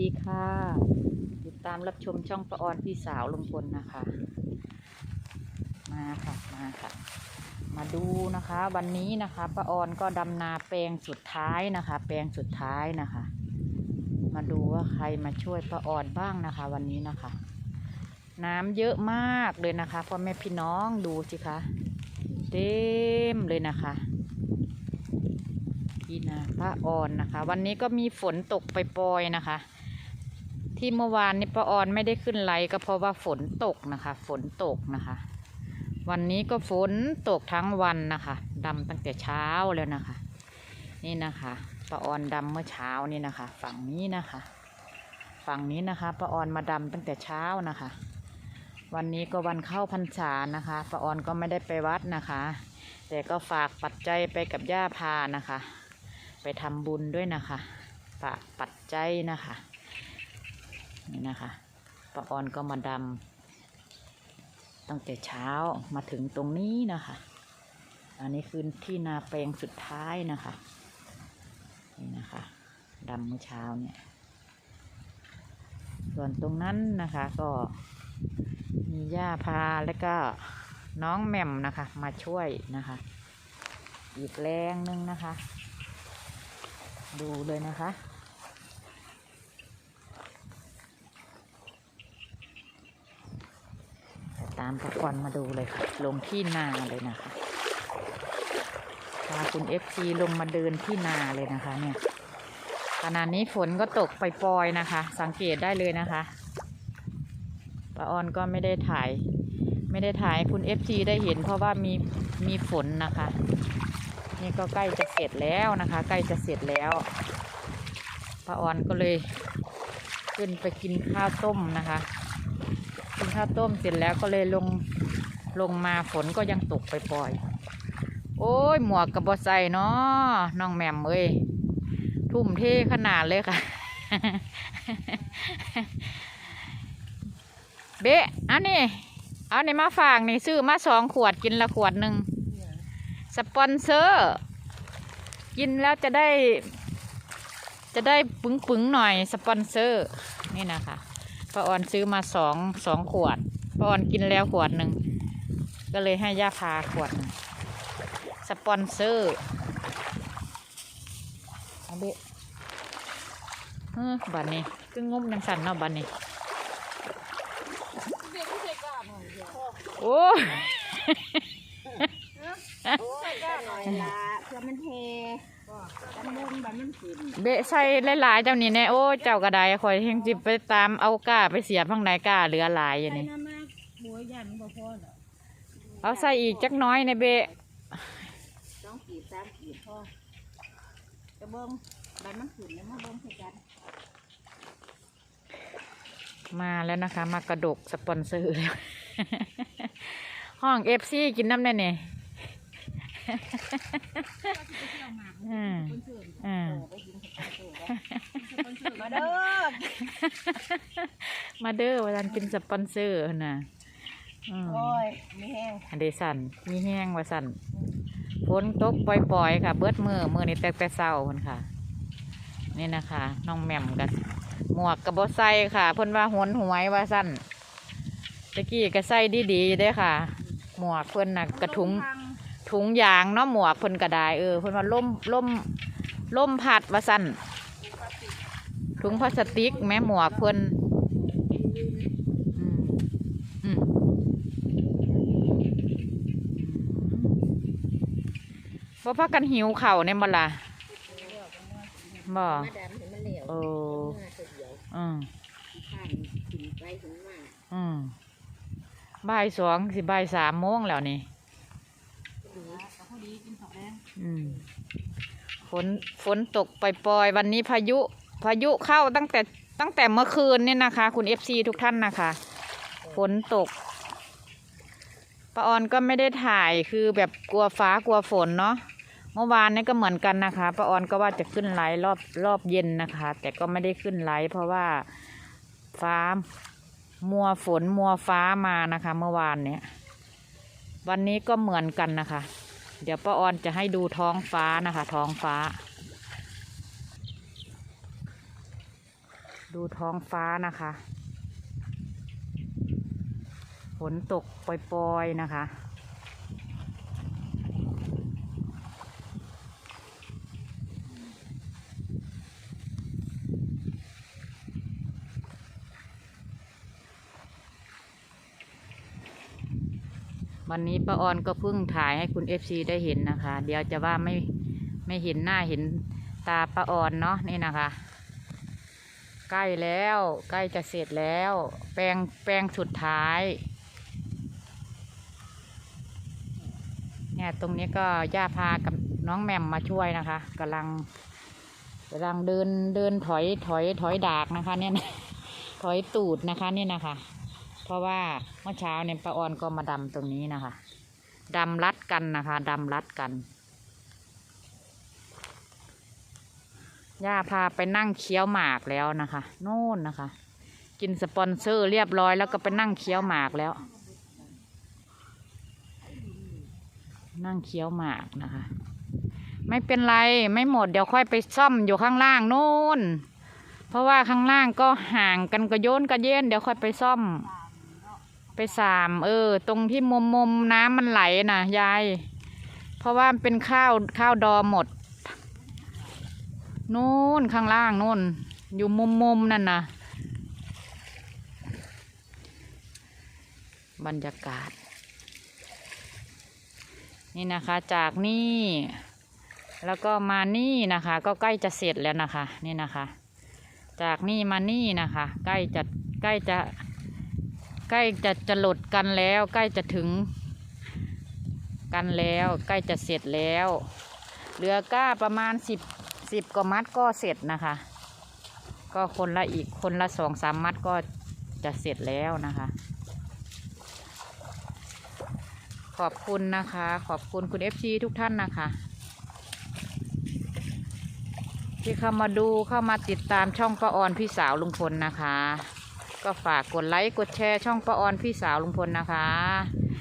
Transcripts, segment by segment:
ดีค่ะ ติดตามรับชมช่องประออนพี่สาวลุงพลนะคะ มาค่ะมาค่ะ มาดูนะคะ วันนี้นะคะป้าออนก็ดำนาแปลงสุดท้ายนะคะ แปลงสุดท้ายนะคะ มาดูว่าใครมาช่วยป้าออนบ้างนะคะ วันนี้นะคะ น้ำเยอะมากเลยนะคะพ่อแม่พี่น้องดูสิคะเต็มเลยนะคะที่นาป้าออนนะคะ วันนี้ก็มีฝนตกไปปอยนะคะ ที่เมื่อวานนี้ป้าออนไม่ได้ขึ้นไลก็เพราะว่าฝนตกนะคะ ฝนตกนะคะ วันนี้ก็ฝนตกทั้งวันนะคะดำตั้งแต่เช้าแล้วนะคะ นี่นะคะป้าออนดำเมื่อเช้านี่นะคะ ฝั่งนี้นะคะ ฝั่งนี้นะคะป้าออนมาดำตั้งแต่เช้านะคะ วันนี้ก็วันเข้าพรรษานะคะป้าออนก็ไม่ได้ไปวัดนะคะ แต่ก็ฝากปัจจัยไปกับย่าพานะคะ ไปทำบุญด้วยนะคะ ฝากปัจจัยนะคะ นี่นะคะป้าออนก็มาดำตั้งแต่เช้ามาถึงตรงนี้นะคะ อันนี้คือที่นาแปลงสุดท้ายนะคะ นี่นะคะดำเมื่อเช้าเนี่ยส่วนตรงนั้นนะคะก็มีย่าพาแล้วก็น้องแหม่มนะคะ มาช่วยนะคะ อีกแรงนึงนะคะ ดูเลยนะคะามประกอนมาดูเลยค่ะ ลงที่นาเลยนะคะพาคุณเอฟซีลงมาเดินที่นาเลยนะคะ เนี่ยขณะนี้ฝนก็ตกไปปอยนะคะ สังเกตได้เลยนะคะป้าออนก็ไม่ได้ถ่าย ไม่ได้ถ่ายคุณเอฟซีได้เห็น เพราะว่ามีมีฝนนะคะ นี่ก็ใกล้จะเสร็จแล้วนะคะ ใกล้จะเสร็จแล้วป้าออนก็เลย ขึ้นไปกินข้าวต้มนะคะ ข้าวต้มเสร็จแล้วก็เลยลงลงมาฝนก็ยังตกไปปล่อย โอ้ยหมวกกับบอใส่เนาะน้องแหม่มเอ้ยทุ่มเทขนาดเลยค่ะ เบะอานี่เอาในมาฝากนี่ซื้อมาสองขวดกินละขวดหนึ่งสปอนเซอร์ กินแล้วจะได้ จะได้ปึ้งปึงๆหน่อยสปอนเซอร์ นี่นะคะ ป้าออนซื้อมาสองสองขวดป้าออนกินแล้วขวดหนึ่ง ก็เลยให้ย่าพาขวด สปอนเซอร์เอาเบะเฮ้บันนี้ก็งุ้มยังสั่นเนาะบันนี้โอ้ใส่ก็หน่อยละเพื่อมันเท กันมุนบันมันขึ้นเบะใส่หลายๆเจ้านี่แน่โอ้ยเจ้ากระไดคอยเฮงจิไปตามเอาก้าไปเสียบข้างในก้าเหลือหลายอย่างใส่นี้น้ำมากบัวยันบ่พอเหรอเอาใส่อีกจักหน้อยในเบะสองขีดสามขีดพอจะเบิ้งบันมันขึ้นแล้วมาเบิ้งคือกันมาแล้วนะคะ มากระดกสปอนเซอร์แล้ว ห้องเอฟซีกินน้ำแน่เนี่ย อืมอืมมาเด้อ มาเด้อวันกินสปอนเซอร์นะอืมโอ้ยมีแห้งอันเดสันมีแห้งว่าสันฝนตกปล่อยๆค่ะ เบิดมือมือนี่แต่แต่เศร้าคนค่ะ นี่นะคะ น้องแหม่มกับหมวกกับบอใส่ค่ะ เพิ่นว่าหวนหวยว่าสั้นตะกี้ก็ใส่ดีๆได้อค่ะ หมวกเพิ่นน่ะกระถุง ถุงยางเนาะหมวกเพิ่นกระดายเออเพิ่นว่าล่มล่มล่มพัดว่าสั้นถุงพลาสติกแม่หมวกเพิ่นอืมอืมบ่พักกันหิวเข่าเนี่ยบ่ล่ะบ่มาดำให้มันเอออืมอืมบ่ายสองสิบ่ายสามโมงแล้วนี่ พอดีกินสองแรง อืมฝ นฝนตกปล่อยๆ วันนี้พายุพายุเข้าตั้งแต่ตั้งแต่เมื่อคืนเนี่ยนะคะ คุณเอฟซีทุกท่านนะคะฝนตกป้าออนก็ไม่ได้ถ่ายคือแบบกลัวฟ้ากลัวฝนเนาะเมื่อวานนี้ก็เหมือนกันนะคะป้าออนก็ว่าจะขึ้นไลฟ์รอบรอบเย็นนะคะ แต่ก็ไม่ได้ขึ้นไลฟ์เพราะว่าฟ้ามัวฝนมัวฟ้ามานะคะ เมื่อวานเนี้ยวันนี้ก็เหมือนกันนะคะ เดี๋ยวป้าออนจะให้ดูท้องฟ้านะคะ ท้องฟ้า ดูท้องฟ้านะคะฝนตกปล่อยๆนะคะ วันนี้ป้าออนก็เพิ่งถ่ายให้คุณเอฟซีได้เห็นนะคะ เดี๋ยวจะว่าไม่ไม่เห็นหน้าเห็นตาป้าออนเนาะนี่นะคะ ใกล้แล้วใกล้จะเสร็จแล้ว แปลงแปลงสุดท้าย เนี่ยตรงนี้ก็ย่าพากับน้องแม่มมาช่วยนะคะกำลังกำลังเดินเดินถอยถอยถอยดากนะคะ เนี่ยถอยตูดนะคะนี่นะคะ เพราะว่าเมื่อเช้าเนี่ยป้าออนก็มาดำตรงนี้นะคะดำรัดกันนะคะดำรัดกันย่าพาไปนั่งเคี้ยวหมากแล้วนะคะ โน่นนะคะ กินสปอนเซอร์เรียบร้อยแล้วก็ไปนั่งเคี้ยวหมากแล้ว นั่งเคี้ยวหมากนะคะ ไม่เป็นไรไม่หมดเดี๋ยวค่อยไปซ่อมอยู่ข้างล่างโน่นเพราะว่าข้างล่างก็ห่างกันก็โยนก็เย็นเดี๋ยวค่อยไปซ่อม ไปสามเออ ตรงที่มุมมุมน้ำมันไหลน่ะยาย เพราะว่ามันเป็นข้าวข้าวดอหมดนู่นข้างล่างนู่น อยู่มุมมุมนั่นนะบรรยากาศ นี่นะคะจากนี่แล้วก็มานี่นะคะ ก็ใกล้จะเสร็จแล้วนะคะ นี่นะคะ จากนี่มานี่นะคะ ใกล้จะใกล้จะ ใกล้จะจะหลดกันแล้ว ใกล้จะถึง กันแล้ว ใกล้จะเสร็จแล้วเหลือก้าประมาณสิบสิบกว่ามัดก็เสร็จนะคะ ก็คนละอีกคนละสองสามมัดก็จะเสร็จแล้วนะคะ ขอบคุณนะคะ ขอบคุณคุณเอฟซีทุกท่านนะคะ ที่เข้ามาดูเข้ามาติดตามช่องป้าออนพี่สาวลุงพลนะคะ ก็ฝากกดไลค์กดแชร์ช่องป้าออนพี่สาวลุงพลนะคะ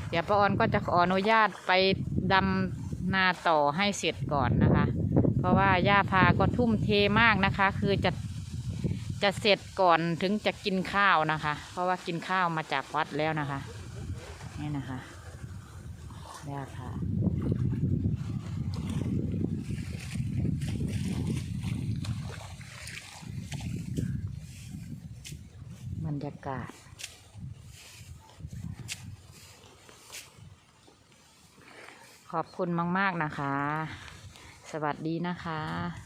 เดี๋ยวป้าออนก็จะขออนุญาตไปดำนาต่อให้เสร็จก่อนนะคะ เพราะว่าย่าพาก็ทุ่มเทมากนะคะ คือจะจะเสร็จก่อนถึงจะกินข้าวนะคะ เพราะว่ากินข้าวมาจากวัดแล้วนะคะ นี่นะคะย่าพา รยากาศ ขอบคุณมาก ๆ นะคะ สวัสดีนะคะ